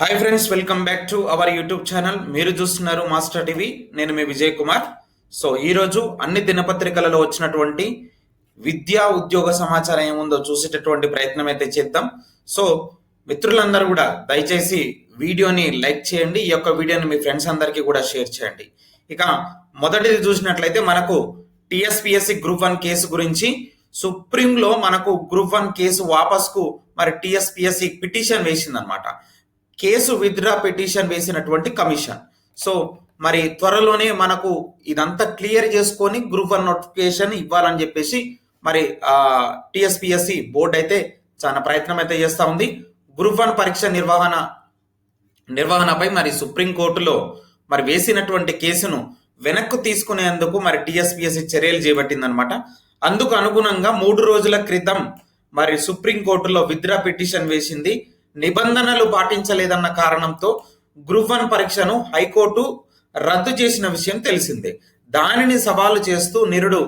Hi friends welcome back to our YouTube channel మీరు చూస్తున్నారు master TV నేను మీ Vijay Kumar. So ఈరోజు అన్ని దినపత్రికలలో వచ్చినటువంటి విద్యా ఉద్యోగ సమాచారం ఏముందో చూసేటటువంటి ప్రయత్నం అయితే చేద్దాం. సో మిత్రులందరూ కూడా దయచేసి వీడియోని లైక్ చేయండి ఈ యొక్క వీడియోని మీ ఫ్రెండ్స్ అందరికీ కూడా షేర్ చేయండి. ఇక మొదటిది చూసినట్లయితే మనకు టిఎస్పిఎస్సి గ్రూప్ వన్ కేసు గురించి. సుప్రీంలో మనకు గ్రూప్ వన్ కేసు వాపస్కు మరి టిఎస్పిఎస్సి పిటిషన్ వేసిందనమాట కేసు విత్డ్రా పిటిషన్ వేసినటువంటి కమిషన్. సో మరి త్వరలోనే మనకు ఇదంతా క్లియర్ చేసుకొని గ్రూప్ వన్ నోటిఫికేషన్ ఇవ్వాలని చెప్పేసి మరి టిఎస్పిఎస్సి బోర్డు అయితే చాలా ప్రయత్నం అయితే చేస్తూ ఉంది. గ్రూప్ వన్ పరీక్ష నిర్వహణ నిర్వహణపై మరి సుప్రీంకోర్టులో మరి వేసినటువంటి కేసును వెనక్కు తీసుకునేందుకు మరి టిఎస్పిఎస్సి చర్యలు చేపట్టిందనమాట అందుకు అనుగుణంగా మూడు రోజుల క్రితం మరి సుప్రీంకోర్టులో విత్డ్రా పిటిషన్ వేసింది నిబంధనలు పాటించలేదన్న కారణంతో గ్రూప్ వన్ పరీక్షను హైకోర్టు రద్దు చేసిన విషయం తెలిసిందే. దానిని సవాలు చేస్తూ నిరుడు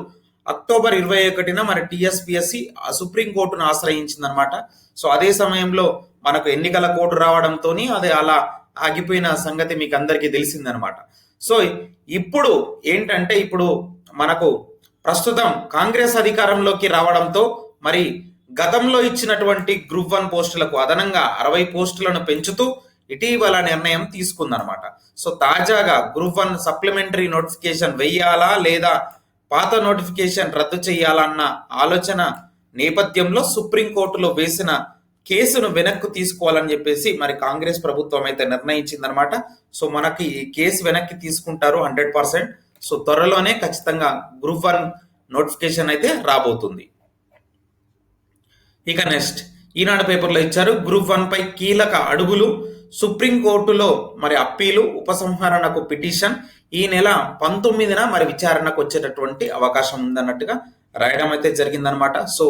అక్టోబర్ ఇరవై ఒకటిన మరి టిఎస్పిఎస్సి సుప్రీంకోర్టును ఆశ్రయించిందనమాట సో అదే సమయంలో మనకు ఎన్నికల కోర్టు రావడంతో అది అలా ఆగిపోయిన సంగతి మీకు అందరికీ తెలిసిందనమాట సో ఇప్పుడు ఏంటంటే ఇప్పుడు మనకు ప్రస్తుతం కాంగ్రెస్ అధికారంలోకి రావడంతో మరి గతంలో ఇచ్చినటువంటి గ్రూప్ వన్ పోస్టులకు అదనంగా అరవై పోస్టులను పెంచుతూ ఇటీవల నిర్ణయం తీసుకుందనమాట సో తాజాగా గ్రూప్ వన్ సప్లిమెంటరీ నోటిఫికేషన్ వెయ్యాలా లేదా పాత నోటిఫికేషన్ రద్దు చేయాలన్న ఆలోచన నేపథ్యంలో సుప్రీంకోర్టులో వేసిన కేసును వెనక్కు తీసుకోవాలని చెప్పేసి మరి కాంగ్రెస్ ప్రభుత్వం అయితే నిర్ణయించిందనమాట సో మనకి ఈ కేసు వెనక్కి తీసుకుంటారు హండ్రెడ్ పర్సెంట్. సో త్వరలోనే ఖచ్చితంగా గ్రూప్ వన్ నోటిఫికేషన్ అయితే రాబోతుంది. ఇక నెక్స్ట్. ఈనాడు పేపర్లో ఇచ్చారు గ్రూప్ వన్పై కీలక అడుగులు సుప్రీంకోర్టులో మరి అప్పీలు ఉపసంహరణకు పిటిషన్ ఈ నెల పంతొమ్మిదిన మరి విచారణకు వచ్చేటటువంటి అవకాశం ఉందన్నట్టుగా రాయడం అయితే జరిగిందనమాట సో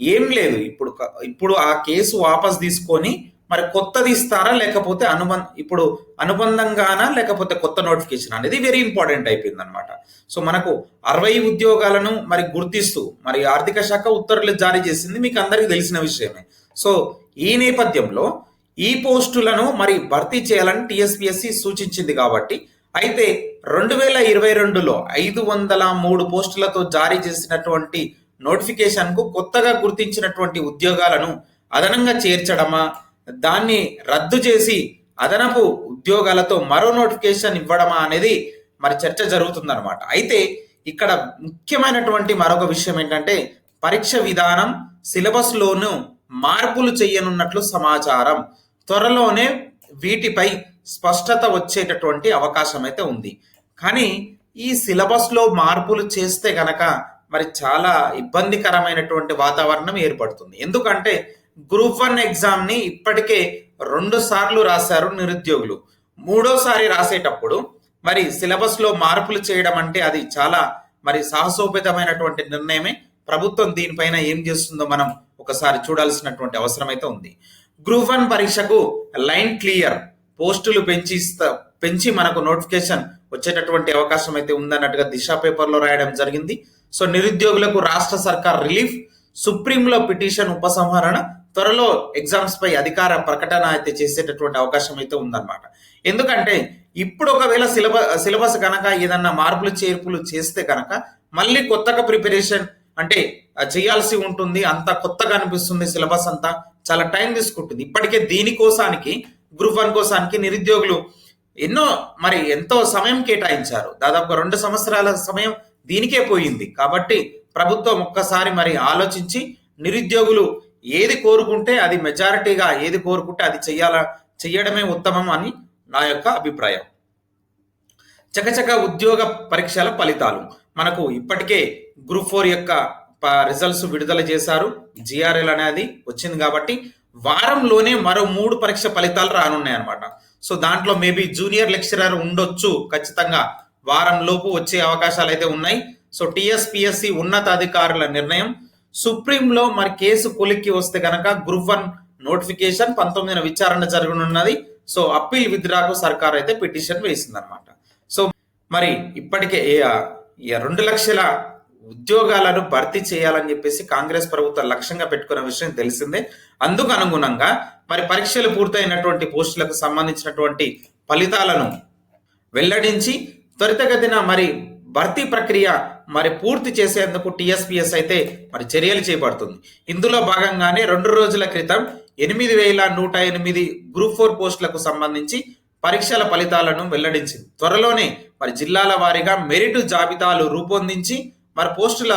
ఏం లేదు. ఇప్పుడు ఇప్పుడు ఆ కేసు వాపస్ తీసుకొని మరి కొత్తది ఇస్తారా లేకపోతే అనుబంధ ఇప్పుడు అనుబంధంగానా లేకపోతే కొత్త నోటిఫికేషన్ అనేది వెరీ ఇంపార్టెంట్ అయిపోయింది అనమాట సో మనకు అరవై ఉద్యోగాలను మరి గుర్తిస్తూ మరి ఆర్థిక శాఖ ఉత్తర్వులు జారీ చేసింది మీకు అందరికీ తెలిసిన విషయమే. సో ఈ నేపథ్యంలో ఈ పోస్టులను మరి భర్తీ చేయాలని టీఎస్పీఎస్సి సూచించింది కాబట్టి అయితే రెండు వేల ఇరవై రెండులో ఐదు వందల మూడు పోస్టులతో జారీ చేసినటువంటి నోటిఫికేషన్కు కొత్తగా గుర్తించినటువంటి ఉద్యోగాలను అదనంగా చేర్చడమా దాన్ని రద్దు చేసి అదనపు ఉద్యోగాలతో మరో నోటిఫికేషన్ ఇవ్వడమా అనేది మరి చర్చ జరుగుతుందన్నమాట. అయితే ఇక్కడ ముఖ్యమైనటువంటి మరొక విషయం ఏంటంటే పరీక్ష విధానం సిలబస్లోను మార్పులు చేయనున్నట్లు సమాచారం. త్వరలోనే వీటిపై స్పష్టత వచ్చేటటువంటి అవకాశం అయితే ఉంది. కానీ ఈ సిలబస్లో మార్పులు చేస్తే గనక మరి చాలా ఇబ్బందికరమైనటువంటి వాతావరణం ఏర్పడుతుంది. ఎందుకంటే గ్రూప్ వన్ ఎగ్జామ్ని ఇప్పటికే రెండు సార్లు రాశారు నిరుద్యోగులు. మూడోసారి రాసేటప్పుడు మరి సిలబస్లో మార్పులు చేయడం అంటే అది చాలా మరి సాహసోపేతమైనటువంటి నిర్ణయమే. ప్రభుత్వం దీనిపైన ఏం చేస్తుందో మనం ఒకసారి చూడాల్సినటువంటి అవసరం అయితే ఉంది. గ్రూప్ వన్ పరీక్షకు లైన్ క్లియర్ పోస్టులు పెంచి పెంచి మనకు నోటిఫికేషన్ వచ్చేటటువంటి అవకాశం అయితే ఉందన్నట్టుగా దిశ పేపర్లో రాయడం జరిగింది. సో నిరుద్యోగులకు రాష్ట్ర సర్కార్ రిలీఫ్ సుప్రీంలో పిటిషన్ ఉపసంహరణ త్వరలో ఎగ్జామ్స్ పై అధికార ప్రకటన అయితే చేసేటటువంటి అవకాశం అయితే ఉందన్నమాట. ఎందుకంటే ఇప్పుడు ఒకవేళ సిలబస్ సిలబస్ కనుక ఏదన్నా మార్పులు చేర్పులు చేస్తే కనుక మళ్ళీ కొత్తగా ప్రిపరేషన్ అంటే చేయాల్సి ఉంటుంది. అంత కొత్తగా అనిపిస్తుంది సిలబస్ అంతా. చాలా టైం తీసుకుంటుంది. ఇప్పటికే దీనికోసానికి గ్రూప్ వన్ కోసానికి నిరుద్యోగులు ఎన్నో మరి ఎంతో సమయం కేటాయించారు. దాదాపు రెండు సంవత్సరాల సమయం దీనికే పోయింది. కాబట్టి ప్రభుత్వం ఒక్కసారి మరి ఆలోచించి నిరుద్యోగులు ఏది కోరుకుంటే అది మెజారిటీగా ఏది కోరుకుంటే అది చెయ్యాల చెయ్యడమే ఉత్తమం అని నా యొక్క అభిప్రాయం. చకచక ఉద్యోగ పరీక్షల ఫలితాలు. మనకు ఇప్పటికే గ్రూప్ ఫోర్ యొక్క రిజల్ట్స్ విడుదల చేశారు. జిఆర్ఎల్ అనేది వచ్చింది కాబట్టి వారంలోనే మరో మూడు పరీక్ష ఫలితాలు రానున్నాయి అనమాట సో దాంట్లో మేబీ జూనియర్ లెక్చరర్ ఉండొచ్చు ఖచ్చితంగా. వారం లోపు వచ్చే అవకాశాలు అయితే ఉన్నాయి. సో టిఎస్పిఎస్సి ఉన్నతాధికారుల నిర్ణయం. సుప్రీంలో మరి కేసు కొలిక్కి వస్తే కనుక గ్రూప్ వన్ నోటిఫికేషన్ పంతొమ్మిదిన విచారణ జరగనున్నది. సో అప్పీల్ విత్డ్రాకు సర్కార్ అయితే పిటిషన్ వేసింది అనమాట సో మరి ఇప్పటికే రెండు లక్షల ఉద్యోగాలను భర్తీ చేయాలని చెప్పేసి కాంగ్రెస్ ప్రభుత్వం లక్ష్యంగా పెట్టుకున్న విషయం తెలిసిందే. అందుకు అనుగుణంగా మరి పరీక్షలు పూర్తయినటువంటి పోస్టులకు సంబంధించినటువంటి ఫలితాలను వెల్లడించి త్వరితగతిన మరి భర్తీ ప్రక్రియ మరి పూర్తి చేసేందుకు టీఎస్పీఎస్ అయితే మరి చర్యలు చేపడుతుంది. ఇందులో భాగంగానే రెండు రోజుల క్రితం ఎనిమిది వేల నూట ఎనిమిది గ్రూప్ ఫోర్ పోస్టులకు సంబంధించి పరీక్షల ఫలితాలను వెల్లడించింది. త్వరలోనే మరి జిల్లాల వారీగా మెరిట్ జాబితాలు రూపొందించి మరి పోస్టుల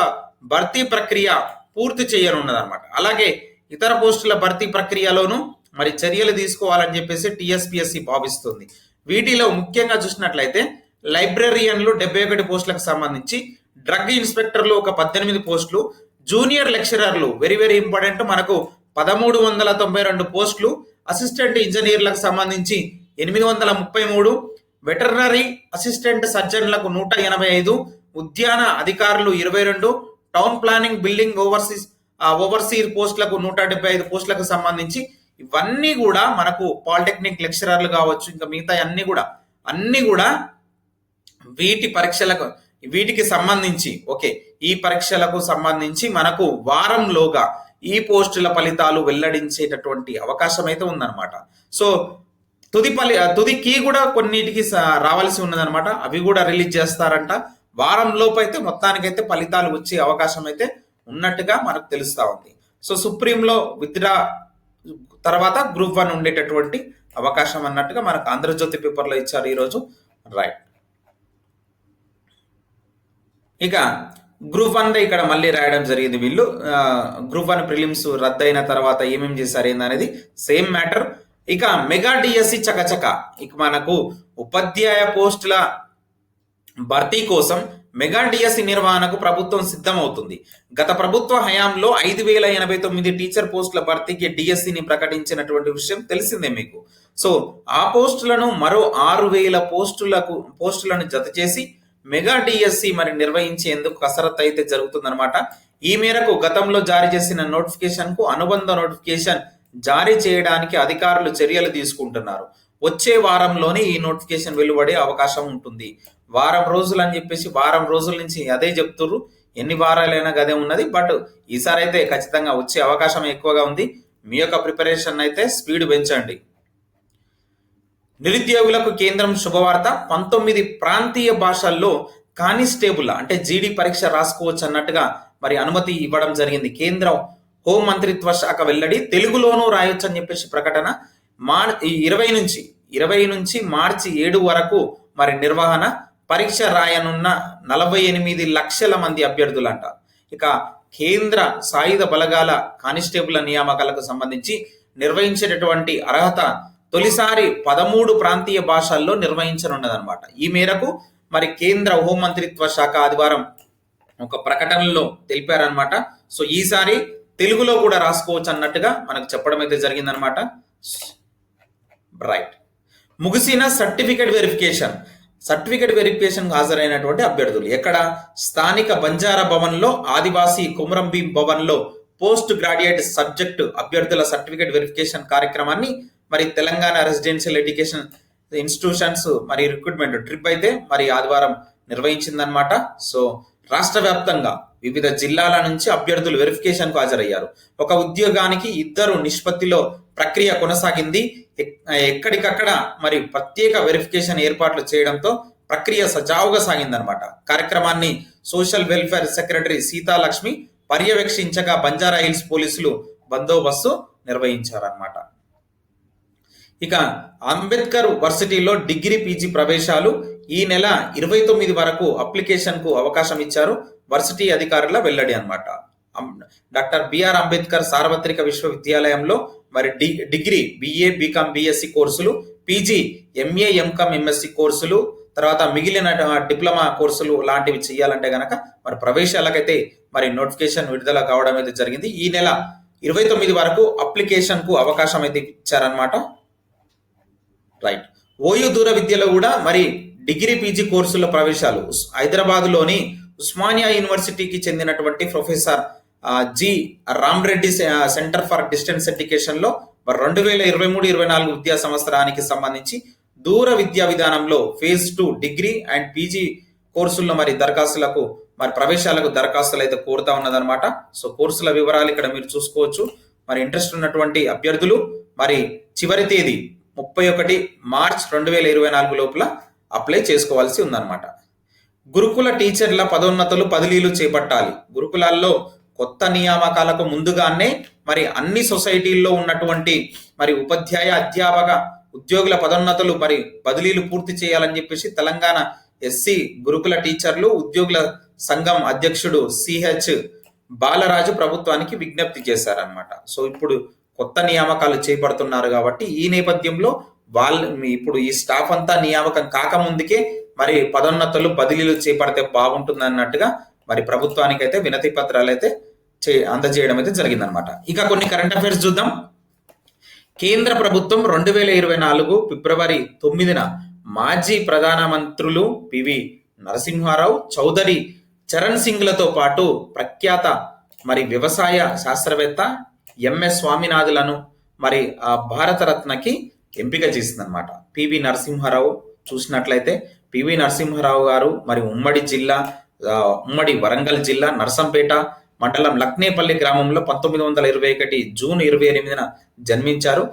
భర్తీ ప్రక్రియ పూర్తి చేయనున్నదన్నమాట. అలాగే ఇతర పోస్టుల భర్తీ ప్రక్రియలోనూ మరి చర్యలు తీసుకోవాలని చెప్పేసి టీఎస్పీఎస్సి భావిస్తుంది. వీటిలో ముఖ్యంగా చూసినట్లయితే లైబ్రరియన్లు డెబ్బై ఒకటి పోస్టులకు సంబంధించి డ్రగ్ ఇన్స్పెక్టర్లు ఒక పద్దెనిమిది పోస్టులు జూనియర్ లెక్చరర్లు వెరీ వెరీ ఇంపార్టెంట్ మనకు పదమూడు వందల తొంభై రెండు పోస్టులు అసిస్టెంట్ ఇంజనీర్లకు సంబంధించి ఎనిమిది వందల ముప్పై మూడు వెటర్నరీ అసిస్టెంట్ సర్జన్లకు నూట ఎనభై ఐదు ఉద్యాన అధికారులు ఇరవై రెండు town planning building overseas overseer పోస్టులకు నూట డెబ్బై ఐదు పోస్టులకు సంబంధించి ఇవన్నీ కూడా మనకు పాలిటెక్నిక్ లెక్చరర్లు కావచ్చు ఇంకా మిగతా అన్ని కూడా అన్ని కూడా వీటి పరీక్షలకు వీటికి సంబంధించి ఓకే ఈ పరీక్షలకు సంబంధించి మనకు వారంలోగా ఈ పోస్టుల ఫలితాలు వెల్లడించేటటువంటి అవకాశం అయితే ఉందన్నమాట. సో తుది ఫలి తుది కీ కూడా కొన్నిటికి రావాల్సి ఉన్నదనమాట అవి కూడా రిలీజ్ చేస్తారంట. వారం లోపు అయితే మొత్తానికైతే ఫలితాలు వచ్చే అవకాశం అయితే ఉన్నట్టుగా మనకు తెలుస్తా ఉంది. సో సుప్రీంలో విత్డ్రా తర్వాత గ్రూప్ వన్ ఉండేటటువంటి అవకాశం అన్నట్టుగా మనకు ఆంధ్రజ్యోతి పేపర్లో ఇచ్చారు ఈరోజు. రైట్. ఇక గ్రూప్ వన్ ఇక్కడ మళ్ళీ రాయడం జరిగింది వీళ్ళు. గ్రూప్ వన్ ప్రిలిమ్స్ రద్దయిన తర్వాత ఏమేం చేశారు ఏందనేది సేమ్ మ్యాటర్. ఇక మెగా డిఎస్సి చకచక. ఇక మనకు ఉపాధ్యాయ పోస్టుల భర్తీ కోసం మెగా డిఎస్సి నిర్వహణకు ప్రభుత్వం సిద్ధమవుతుంది. గత ప్రభుత్వ హయాంలో ఐదు వేల ఎనభై తొమ్మిది టీచర్ పోస్టుల భర్తీకి డిఎస్సిని ప్రకటించినటువంటి విషయం తెలిసిందే మీకు. సో ఆ పోస్టులను మరో ఆరు వేల పోస్టులకు పోస్టులను జత చేసి మెగా డిఎస్సి మరి నిర్వహించేందుకు కసరత్తు అయితే జరుగుతుందన్నమాట. ఈ మేరకు గతంలో జారీ చేసిన నోటిఫికేషన్కు అనుబంధ నోటిఫికేషన్ జారీ చేయడానికి అధికారులు చర్యలు తీసుకుంటున్నారు. వచ్చే వారంలోనే ఈ నోటిఫికేషన్ వెలువడే అవకాశం ఉంటుంది. వారం రోజులు అని చెప్పేసి వారం రోజుల నుంచి అదే చెప్తుర్రు. ఎన్ని వారాలైనా గదే ఉన్నది. బట్ ఈసారి అయితే ఖచ్చితంగా వచ్చే అవకాశం ఎక్కువగా ఉంది. మీ యొక్క ప్రిపరేషన్ అయితే స్పీడ్ పెంచండి. నిరుద్యోగులకు కేంద్రం శుభవార్త. పంతొమ్మిది ప్రాంతీయ భాషల్లో కానిస్టేబుల్ అంటే జీడీ పరీక్ష రాసుకోవచ్చు అన్నట్టుగా మరి అనుమతి ఇవ్వడం జరిగింది. కేంద్రం హోం మంత్రిత్వ శాఖ వెల్లడి తెలుగులోనూ రాయొచ్చు అని చెప్పేసి ప్రకటన మార్ ఇరవై నుంచి ఇరవై నుంచి మార్చి ఏడు వరకు మరి నిర్వహణ పరీక్ష రాయనున్న నలభై ఎనిమిది లక్షల మంది అభ్యర్థులంట. ఇక కేంద్ర సాయుధ బలగాల కానిస్టేబుల్ నియామకాలకు సంబంధించి నిర్వహించేటటువంటి అర్హత తొలిసారి పదమూడు ప్రాంతీయ భాషల్లో నిర్వహించనున్నదన్నమాట. ఈ మేరకు మరి కేంద్ర హోంమంత్రిత్వ శాఖ ఆదివారం ఒక ప్రకటనలో తెలిపారనమాట సో ఈసారి తెలుగులో కూడా రాసుకోవచ్చు అన్నట్టుగా మనకు చెప్పడం అయితే జరిగిందనమాట రైట్ ముగిసిన సర్టిఫికేట్ వెరిఫికేషన్. సర్టిఫికేట్ వెరిఫికేషన్ హాజరైనటువంటి అభ్యర్థులు ఎక్కడ? స్థానిక బంజారా భవన్లో ఆదివాసీ కుమరంభీం భవన్లో పోస్ట్ గ్రాడ్యుయేట్ సబ్జెక్టు అభ్యర్థుల సర్టిఫికేట్ వెరిఫికేషన్ కార్యక్రమాన్ని మరి తెలంగాణ రెసిడెన్షియల్ ఎడ్యుకేషన్ ఇన్స్టిట్యూషన్స్ మరి రిక్రూట్మెంట్ ట్రిప్ అయితే మరి ఆదివారం నిర్వహించిందనమాట సో రాష్ట్ర వ్యాప్తంగా వివిధ జిల్లాల నుంచి అభ్యర్థులు వెరిఫికేషన్కు హాజరయ్యారు. ఒక ఉద్యోగానికి ఇద్దరు నిష్పత్తిలో ప్రక్రియ కొనసాగింది. ఎక్- ఎక్కడికక్కడ మరి ప్రత్యేక వెరిఫికేషన్ ఏర్పాట్లు చేయడంతో ప్రక్రియ సజావుగా సాగిందనమాట కార్యక్రమాన్ని సోషల్ వెల్ఫేర్ సెక్రటరీ సీతాలక్ష్మి పర్యవేక్షించగా బంజారా హిల్స్ పోలీసులు బందోబస్తు నిర్వహించారనమాట ఇక అంబేద్కర్ వర్సిటీలో డిగ్రీ పీజీ ప్రవేశాలు ఈ నెల ఇరవై తొమ్మిది వరకు అప్లికేషన్కు అవకాశం ఇచ్చారు వర్సిటీ అధికారుల వెల్లడి అనమాట డాక్టర్ బిఆర్ అంబేద్కర్ సార్వత్రిక విశ్వవిద్యాలయంలో మరి D degree BA BCom BSc కోర్సులు పీజీ ఎంఏ ఎంకామ్ ఎంఎస్సి కోర్సులు తర్వాత మిగిలిన డిప్లొమా కోర్సులు లాంటివి చేయాలంటే గనక మరి ప్రవేశాలకైతే మరి నోటిఫికేషన్ విడుదల కావడం అయితే జరిగింది. ఈ నెల ఇరవై తొమ్మిది వరకు అప్లికేషన్కు అవకాశం అయితే ఇచ్చారనమాట రైట్ ఓయూ దూర విద్యలో కూడా మరి డిగ్రీ పీజీ కోర్సుల ప్రవేశాలు. హైదరాబాద్లోని ఉస్మానియా యూనివర్సిటీకి చెందినటువంటి professor G Ram Reddy centre for distance ఎడ్యుకేషన్లో మరి రెండు వేల ఇరవై మూడు ఇరవై నాలుగు విద్యా సంవత్సరానికి సంబంధించి దూర విద్యా విధానంలో phase two degree and PG కోర్సుల్లో మరి దరఖాస్తులకు మరి ప్రవేశాలకు దరఖాస్తులు అయితే కోరుతా ఉన్నదనమాట సో కోర్సుల వివరాలు ఇక్కడ మీరు చూసుకోవచ్చు. మరి ఇంట్రెస్ట్ ఉన్నటువంటి అభ్యర్థులు మరి చివరి తేదీ ముప్పై ఒకటి మార్చ్ రెండు వేల ఇరవై నాలుగు లోపల అప్లై చేసుకోవాల్సి ఉందన్నమాట. గురుకుల టీచర్ల పదోన్నతులు బదిలీలు చేపట్టాలి. గురుకులాల్లో కొత్త నియామకాలకు ముందుగానే మరి అన్ని సొసైటీల్లో ఉన్నటువంటి మరి ఉపాధ్యాయ అధ్యాపక ఉద్యోగుల పదోన్నతులు మరి బదిలీలు పూర్తి చేయాలని చెప్పేసి తెలంగాణ ఎస్సీ గురుకుల టీచర్లు ఉద్యోగుల సంఘం అధ్యక్షుడు సిహెచ్ బాలరాజు ప్రభుత్వానికి విజ్ఞప్తి చేశారనమాట సో ఇప్పుడు కొత్త నియామకాలు చేపడుతున్నారు కాబట్టి ఈ నేపథ్యంలో వాళ్ళు ఇప్పుడు ఈ స్టాఫ్ అంతా నియామకం కాకముందుకే మరి పదోన్నతులు బదిలీలు చేపడితే బాగుంటుంది అన్నట్టుగా మరి ప్రభుత్వానికి అయితే వినతి పత్రాలు అయితే చే అందజేయడం అయితే జరిగిందనమాట ఇక కొన్ని కరెంట్ అఫైర్స్ చూద్దాం. కేంద్ర ప్రభుత్వం రెండు వేల ఇరవై నాలుగు ఫిబ్రవరి తొమ్మిదిన మాజీ ప్రధానమంత్రులు పివి నరసింహారావు చౌదరి చరణ్ సింగ్లతో పాటు ప్రఖ్యాత మరి వ్యవసాయ శాస్త్రవేత్త ఎంఎస్ స్వామినాథులను మరి ఆ భారతరత్నకి ఎంపిక చేసిందనమాట పివి నరసింహారావు చూసినట్లయితే పివి నరసింహారావు గారు మరి ఉమ్మడి జిల్లా ఉమ్మడి వరంగల్ జిల్లా నర్సంపేట మండలం లక్నేపల్లి గ్రామంలో పంతొమ్మిది వందల ఇరవై ఒకటి జూన్ ఇరవై ఎనిమిదిన జన్మించారు.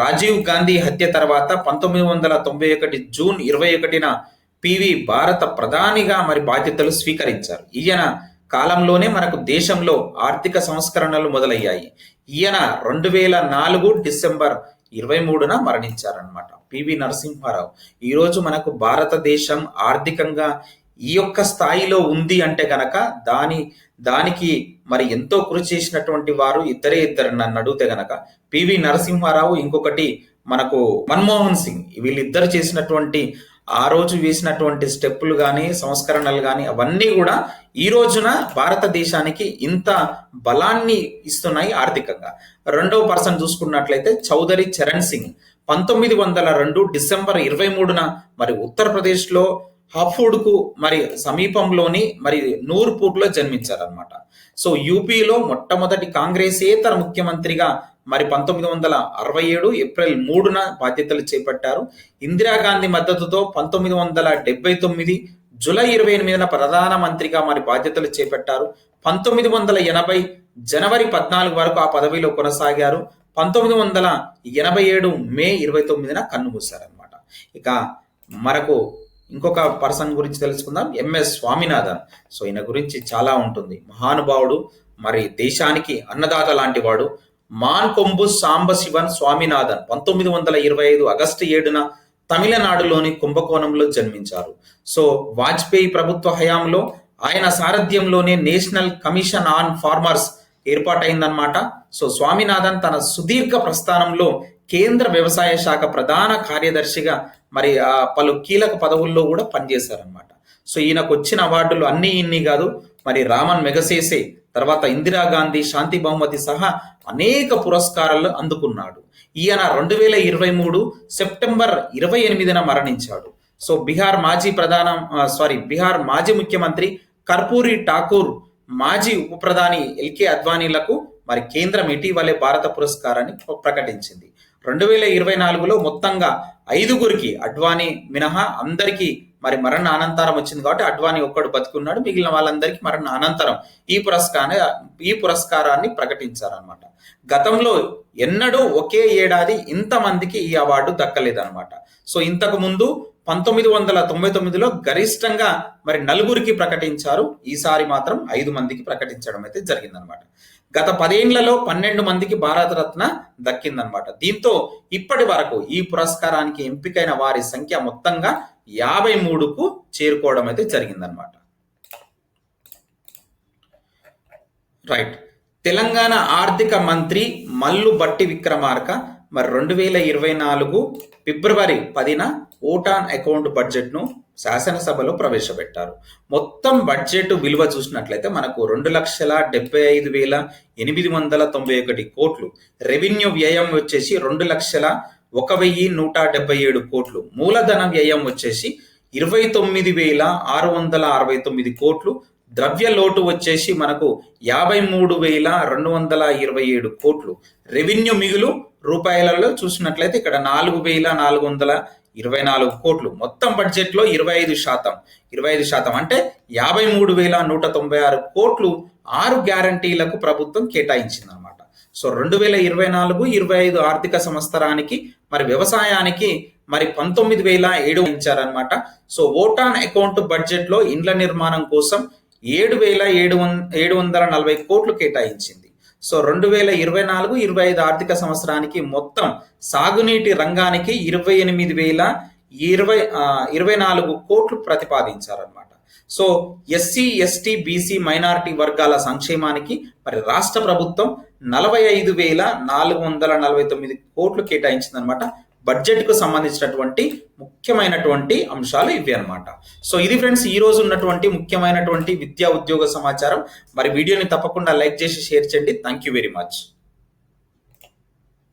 రాజీవ్ గాంధీ హత్య తర్వాత పంతొమ్మిది వందల తొంభై ఒకటి జూన్ ఇరవై ఒకటిన పివి భారత ప్రధానిగా మరి బాధ్యతలు స్వీకరించారు. ఈయన కాలంలోనే మనకు దేశంలో ఆర్థిక సంస్కరణలు మొదలయ్యాయి. ఈయన రెండు వేల నాలుగు డిసెంబర్ ఇరవై మూడున మరణించారనమాట పివి నరసింహారావు. ఈరోజు మనకు భారతదేశం ఆర్థికంగా ఈ యొక్క స్థాయిలో ఉంది అంటే గనక దాని దానికి మరి ఎంతో కృషి చేసినటువంటి వారు ఇద్దరే ఇద్దరు నన్ను అడిగితే గనక పివి నరసింహారావు ఇంకొకటి మనకు మన్మోహన్ సింగ్. వీళ్ళిద్దరు చేసినటువంటి ఆ రోజు వేసినటువంటి స్టెప్పులు కానీ సంస్కరణలు కానీ అవన్నీ కూడా ఈ రోజున భారతదేశానికి ఇంత బలాన్ని ఇస్తున్నాయి ఆర్థికంగా. రెండవ పర్సన్ చూసుకున్నట్లయితే చౌదరి చరణ్ సింగ్ పంతొమ్మిది వందల రెండు డిసెంబర్ ఇరవై మూడున మరి ఉత్తరప్రదేశ్లో హఫూడ్కు మరి సమీపంలోని మరి నూర్పూర్లో జన్మించారనమాట సో యూపీలో మొట్టమొదటి కాంగ్రెసేతర ముఖ్యమంత్రిగా మరి పంతొమ్మిది వందల అరవై ఏడు ఏప్రిల్ మూడున బాధ్యతలు చేపట్టారు. ఇందిరాగాంధీ మద్దతుతో పంతొమ్మిది వందల డెబ్బై తొమ్మిది జూలై ఇరవై ఎనిమిదిన ప్రధానమంత్రిగా మరి బాధ్యతలు చేపట్టారు. పంతొమ్మిది వందల ఎనభై జనవరి పద్నాలుగు వరకు ఆ పదవిలో కొనసాగారు. పంతొమ్మిది వందల ఎనభై ఏడు మే ఇరవై తొమ్మిదిన కన్నుమూశారనమాట ఇక మనకు ఇంకొక పర్సన్ గురించి తెలుసుకుందాం. ఎంఎస్ స్వామినాథన్. సో ఈయన గురించి చాలా ఉంటుంది. మహానుభావుడు మరి దేశానికి అన్నదాత లాంటి వాడు మాన్ కొంబు సాంబశివన్ స్వామినాథన్ పంతొమ్మిది వందల ఇరవై ఐదు ఆగస్టు ఏడున తమిళనాడులోని కుంభకోణంలో జన్మించారు. సో వాజ్పేయి ప్రభుత్వ హయాంలో ఆయన సారథ్యంలోనే నేషనల్ కమిషన్ ఆన్ ఫార్మర్స్ ఏర్పాటైందనమాట సో స్వామినాథన్ తన సుదీర్ఘ ప్రస్థానంలో కేంద్ర వ్యవసాయ శాఖ ప్రధాన కార్యదర్శిగా మరి ఆ పలు కీలక పదవుల్లో కూడా పనిచేశారనమాట సో ఈయనకు వచ్చిన అవార్డులు అన్ని ఇన్ని కాదు. మరి రామన్ మెగసేసే తర్వాత ఇందిరాగాంధీ శాంతి బహుమతి సహా అనేక పురస్కారాలు అందుకున్నాడు. ఈయన రెండు వేల ఇరవై మూడు సెప్టెంబర్ ఇరవై ఎనిమిదిన మరణించాడు. సో బీహార్ మాజీ ప్రధాన సారీ బీహార్ మాజీ ముఖ్యమంత్రి కర్పూరి ఠాకూర్ మాజీ ఉప ప్రధాని ఎల్కే అద్వానీలకు మరి కేంద్రం ఇటీవలే భారత పురస్కారాన్ని ప్రకటించింది. రెండు వేల ఇరవై నాలుగులో మొత్తంగా ఐదుగురికి అడ్వానీ మినహా అందరికీ మరి మరణ అనంతరం వచ్చింది కాబట్టి అడ్వానీ ఒక్కడు బతుకున్నాడు మిగిలిన వాళ్ళందరికీ మరణ అనంతరం ఈ పురస్కారాన్ని ఈ పురస్కారాన్ని ప్రకటించారనమాట గతంలో ఎన్నడూ ఒకే ఏడాది ఇంతమందికి ఈ అవార్డు దక్కలేదన్నమాట. సో ఇంతకు ముందు పంతొమ్మిది వందల తొంభై తొమ్మిదిలో గరిష్టంగా మరి నలుగురికి ప్రకటించారు ఈసారి మాత్రం ఐదు మందికి ప్రకటించడం అయితే జరిగిందనమాట గత పదేండ్లలో పన్నెండు మందికి భారతరత్న దక్కిందనమాట దీంతో ఇప్పటి వరకు ఈ పురస్కారానికి ఎంపికైన వారి సంఖ్య మొత్తంగా యాభై మూడుకు చేరుకోవడం అయితే జరిగిందనమాట రైట్. తెలంగాణ ఆర్థిక మంత్రి మల్లు బట్టి విక్రమార్క మరి రెండు వేల ఇరవై నాలుగు ఫిబ్రవరి పదిన ఓటాన్ అకౌంట్ బడ్జెట్ను శాసనసభలో ప్రవేశపెట్టారు. మొత్తం బడ్జెట్ విలువ చూసినట్లయితే మనకు రెండు లక్షల డెబ్బై ఐదు వేల ఎనిమిది వందల తొంభై ఒకటి కోట్లు. రెవెన్యూ వ్యయం వచ్చేసి రెండు లక్షల ఒక వెయ్యి నూట డెబ్బై ఏడు కోట్లు. మూలధన వ్యయం వచ్చేసి ఇరవై తొమ్మిది వేల ఆరు వందల అరవై తొమ్మిది కోట్లు. ద్రవ్య లోటు వచ్చేసి మనకు యాభై మూడు వేల రెండు వందల ఇరవై ఏడు కోట్లు. రెవెన్యూ మిగులు రూపాయలలో చూసినట్లయితే ఇక్కడ నాలుగు వేల నాలుగు వందల ఇరవై నాలుగు కోట్లు. మొత్తం బడ్జెట్లో ఇరవై ఐదు శాతం. ఇరవై ఐదు శాతం అంటే యాభై మూడు వేల నూట తొంభై ఆరు కోట్లు ఆరు గ్యారంటీలకు ప్రభుత్వం కేటాయించింది అనమాట సో రెండు వేల ఇరవై నాలుగు ఇరవై ఐదు ఆర్థిక సంవత్సరానికి మరి వ్యవసాయానికి మరి పంతొమ్మిది వేల ఏడు ఇచ్చారనమాట సో ఓటాన్ అకౌంట్ బడ్జెట్లో ఇండ్ల నిర్మాణం కోసం ఏడు వేల ఏడు ఏడు వందల నలభై కోట్లు కేటాయించింది. సో రెండు వేల ఇరవై నాలుగు ఇరవై ఐదు ఆర్థిక సంవత్సరానికి మొత్తం సాగునీటి రంగానికి ఇరవై ఎనిమిది వేల ఇరవై ఇరవై నాలుగు కోట్లు ప్రతిపాదించారనమాట so SC ST BC minority వర్గాల సంక్షేమానికి మరి రాష్ట్ర ప్రభుత్వం నలభై ఐదు వేల నాలుగు వందల నలభై తొమ్మిది కోట్లు కేటాయించిందనమాట బడ్జెట్కు సంబంధించినటువంటి ముఖ్యమైనటువంటి అంశాలు ఇవి అనమాట సో ఇది ఫ్రెండ్స్ ఈ రోజు ఉన్నటువంటి ముఖ్యమైనటువంటి విద్యా ఉద్యోగ సమాచారం. మరి వీడియోని తప్పకుండా లైక్ చేసి షేర్ చేయండి. Thank you very much